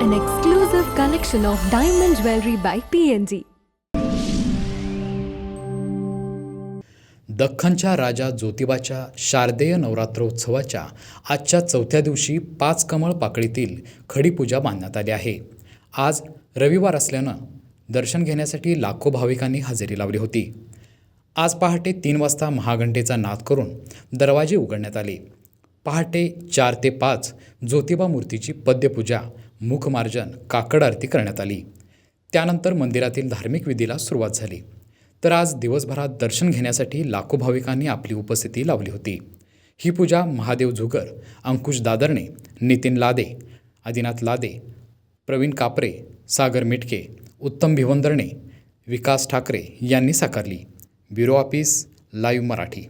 collection of diamond jewelry by PNG. दख्खनच्या राजा ज्योतिबाच्या शारदेय नवरात्रोत्सवाच्या आजच्या चौथ्या दिवशी पाच कमळ पाकळीतील खडीपूजा बांधण्यात आली आहे. आज रविवार असल्यानं दर्शन घेण्यासाठी लाखो भाविकांनी हजेरी लावली होती. आज पहाटे तीन वाजता महाघंटेचा नाद करून दरवाजे उघडण्यात आले. पहाटे चार ते पाच ज्योतिबा मूर्तीची पद्यपूजा मुखमार्जन काकड आरती करण्यात आली. त्यानंतर मंदिरातील धार्मिक विधीला सुरुवात झाली. तर आज दिवसभरात दर्शन घेण्यासाठी लाखो भाविकांनी आपली उपस्थिती लावली होती. ही पूजा महादेव झुगर अंकुश दादरणे नितीन लादे आदिनाथ लादे प्रवीण कापरे सागर मिटके उत्तम भिवंदरणे विकास ठाकरे यांनी साकारली. Bureau office live Marathi.